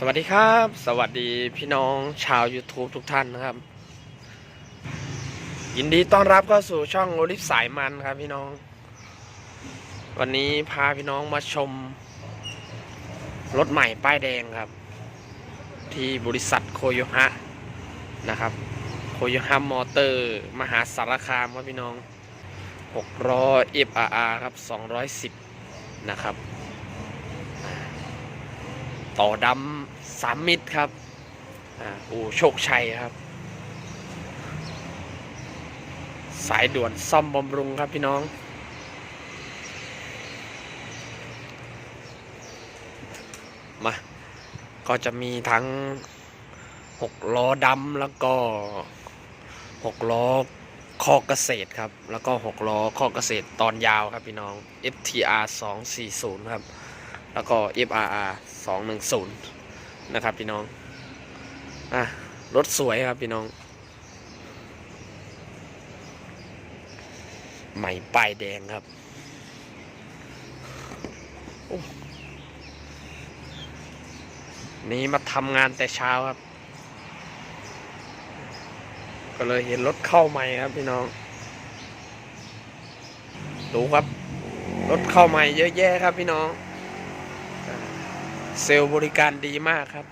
สวัสดีครับ สวัสดีพี่น้องชาว YouTube ทุกท่านนะครับ ยินดีต้อนรับเข้าสู่ช่องโอลิฟสายมันครับพี่น้อง วันนี้พาพี่น้องมาชม รถใหม่ป้ายแดงครับ ที่บริษัทโคโยฮะนะครับ โคโยฮะมอเตอร์ มหาสารคามครับพี่น้อง6ล้อ FRR ครับ 210 นะครับ ต่อดำสามมิตรครับอู่โชคชัยครับ สายด่วนซ่อมบำรุงครับพี่น้อง มา ก็จะมีทั้งหกล้อดำแล้วก็หกล้อข้อเกษตรครับ แล้วก็หกล้อข้อเกษตรตอนยาวครับพี่น้อง FTR 240 ครับ แล้วก็ FRR 210 นะครับพี่น้อง อะ รถสวยครับพี่น้อง ใหม่ป้ายแดงครับ นี่มาทำงานแต่เช้าครับ ก็เลยเห็นรถเข้าใหม่ครับพี่น้อง ดูครับ รถเข้าใหม่เยอะแยะครับพี่น้อง เซลล์บริการดีมากครับ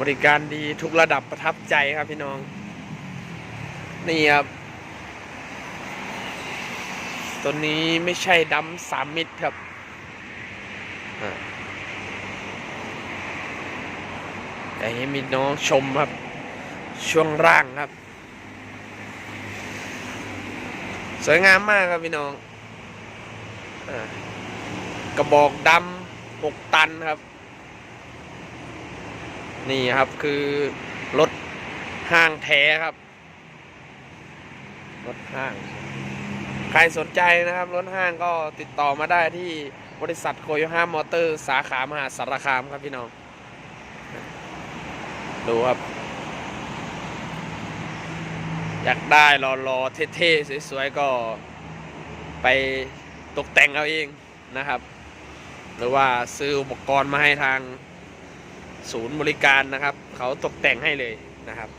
บริการดีทุกระดับประทับใจครับพี่น้อง นี่ครับตัวนี้ไม่ใช่ดำสามมิตรครับอ่าแต่ให้มีน้องชมครับ ช่วงร่างครับ สวยงามมากครับพี่น้องอกระบอกดำ หกตันครับ นี่ครับคือรถห้างแท้ครับ รถห้าง ใครสนใจนะครับ รถห้างก็ติดต่อมาได้ที่บริษัทโคโยฮามอเตอร์สาขามหาสารคามครับพี่น้อง ดูครับ อยากได้รอๆเท่ๆ สวยๆ ก็ไปตกแต่งเอาเองนะครับ หรือว่าซื้ออุปกรณ์มาให้ทางศูนย์บริการนะครับ เขาตกแต่งให้เลยนะครับ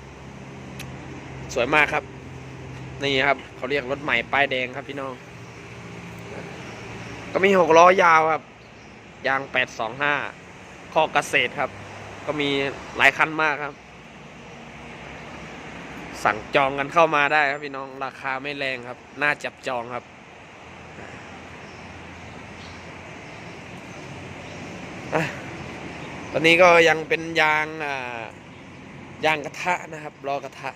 สวยมากครับ นี่ครับ เขาเรียกรถใหม่ป้ายแดงครับพี่น้อง ก็มีหกล้อยาวครับ ยางแปดสองห้าข้อเกษตรครับ ก็มีหลายคันมากครับ สั่งจองกันเข้ามาได้ครับพี่น้องราคาไม่แรงครับ น่าจับจองครับ อะ ตอนนี้ก็ยังเป็นยางอ่ายางกระทะนะครับล้อกระทะ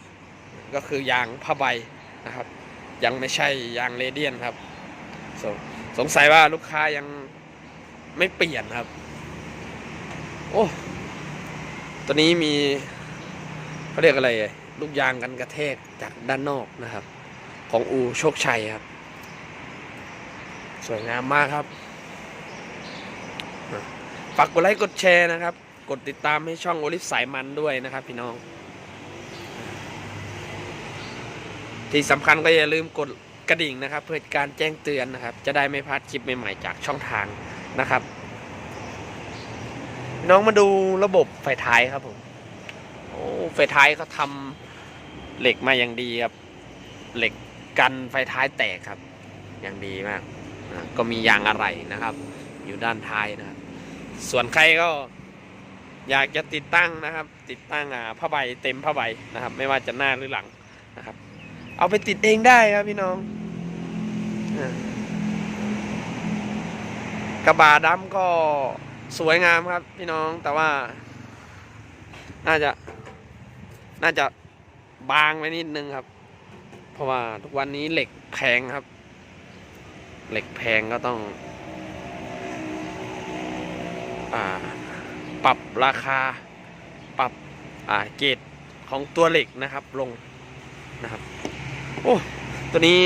ก็คือยางผ้าใบนะครับ ยังไม่ใช่ยางเรเดียนครับสงสงสัยว่าลูกค้ายังไม่เปลี่ยนครับ โอ้ตัวนี้มีเขาเรียกอะไรลูกยางกันกระแทกจากด้านนอกนะครับ ของอูโชคชัยครับ สวยงามมากครับ ฝากกดไลค์กดแชร์นะครับ กดติดตามให้ช่องโอลิฟสายมันด้วยนะครับ พี่น้อง ที่สำคัญก็อย่าลืมกดกระดิ่งนะครับ เพื่อการแจ้งเตือนนะครับ จะได้ไม่พลาดคลิปใหม่ๆจากช่องทางนะครับ น้องมาดูระบบไฟท้ายครับผมโอ้ไฟท้ายเขาทำเหล็กมาอย่างดีครับ เหล็กกันไฟท้ายแตกครับ อย่างดีมาก ก็มียางอะไรนะครับ อยู่ด้านท้ายนะครับ ส่วนใครก็อยากจะติดตั้งนะครับ ติดตั้งอ่าผ้าใบเต็มผ้าใบนะครับ ไม่ว่าจะหน้าหรือหลังนะครับ เอาไปติดเองได้ครับพี่น้องกระบะดำก็สวยงามครับ พี่น้องแต่ว่า น่าจะ น่าจะบางไปนิดนึงครับ เพราะว่าทุกวันนี้เหล็กแพงครับ เหล็กแพงก็ต้อง ปรับราคาปรับอ่าเกรดของตัวเหล็กนะครับลงนะครับ โอ้ตัวนี้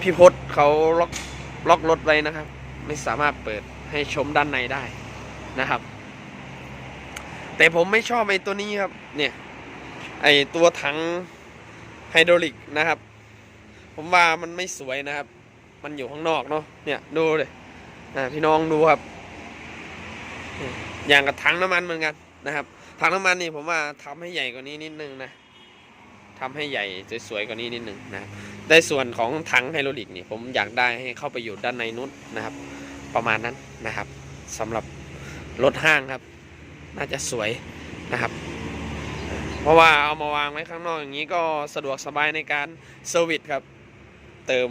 พี่พศเขาล็อกล็อกรถไว้นะครับ ไม่สามารถเปิดให้ชมด้านในได้นะครับ แต่ผมไม่ชอบไอ้ตัวนี้ครับ เนี่ย ไอ้ตัวถังไฮดรอลิกนะครับ ผมว่ามันไม่สวยนะครับ มันอยู่ข้างนอกเนาะเนี่ยดูเลยอ่าพี่น้องดูครับ อย่างกับถังน้ำมันเหมือนกันนะครับ ถังน้ำมันนี่ผมว่าทำให้ใหญ่กว่านี้นิดนึงนะทำให้ใหญ่สวยๆกว่านี้นิดนึงนะครับในส่วนของถังไฮโดรลิกนี่ผมอยากได้ให้เข้าไปอยู่ด้านในนู้นนะครับ ประมาณนั้นนะครับสำหรับรถห้างครับ น่าจะสวยนะครับ เพราะว่าเอามาวางไว้ข้างนอกอย่างนี้ก็สะดวกสบายในการเซอร์วิสครับ เติม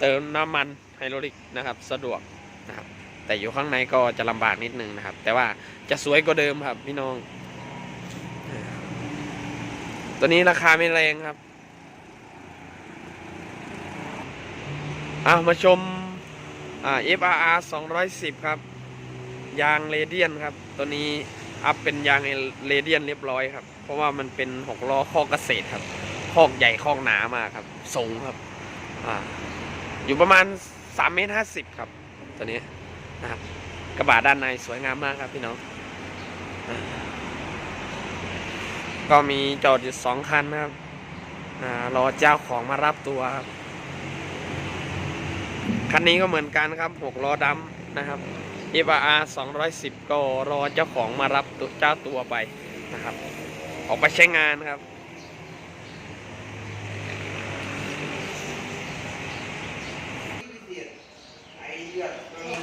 เติมน้ำมันไฮโดรลิกนะครับ สะดวกนะครับ แต่อยู่ข้างในก็จะลำบากนิดนึงนะครับ แต่ว่าจะสวยกว่าเดิมครับ พี่น้อง ตัวนี้ราคาไม่แรงครับเอามาชมอ่า FRR 210 ครับ ยางเรเดียนครับ ตัวนี้อัพเป็นยางเรเดียนเรียบร้อยครับ เพราะว่ามันเป็นหกล้อข้อกเกษตรครับคอกใหญ่คอกหนามากครับสูงครับ อ่า อยู่ประมาณ3เมตร50ครับ ตัวนี้ นะครับกระบะด้านในสวยงามมากครับพี่น้องอก็มีจอดอยู่สองคันนะครับอรอเจ้าของมารับตัวครับคันนี้ก็เหมือนกันครับหกล้อดำนะครับ e v r 210 ก็รอเจ้าของมารับตัวเจ้าตัวไปนะครับ ออกไปใช้งานครับ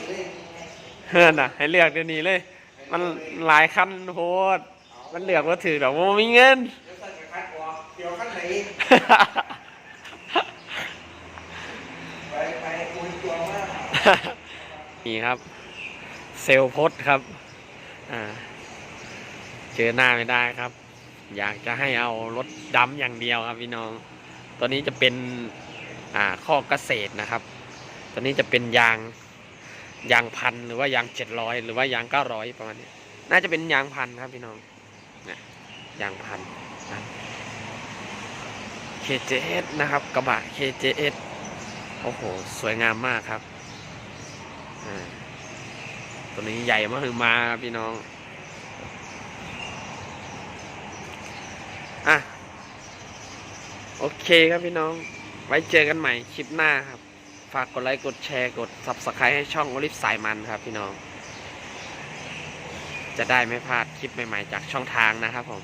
เฮ้ อน่ะ ให้เลือกเดี๋ยวนี้เลย มันหลายคันโหดมันเลือกว่าถือแบบว่ามีเงินเดี๋ยวขั้นไหนไปไปคุยตัวมากนี่ครับ เซลลพดครับ อ่า เจอหน้าไม่ได้ครับ อยากจะให้เอารถดำอย่างเดียวครับพี่น้อง ตัวนี้จะเป็น อ่าข้อเกษตรนะครับ ตัวนี้จะเป็นยาง ยางพันหรือว่ายางเจ็ดร้อยหรือว่ายางเก้าร้อยประมาณนี้ น่าจะเป็นยางพันครับพี่น้องเนี่ยยางพันนะ KJS นะครับ กระบะ KJS โอ้โห สวยงามมากครับตัวนี้ใหญ่มากคือมาพี่น้อง อะ โอเคครับพี่น้อง ไว้เจอกันใหม่คลิปหน้าครับากกดไลค์กดแชร์กด s u b สไครต์ให้ช่องโอลิฟสายมันครับพี่น้อง จะได้ไม่พลาดคลิปใหม่ๆจากช่องทางนะครับผม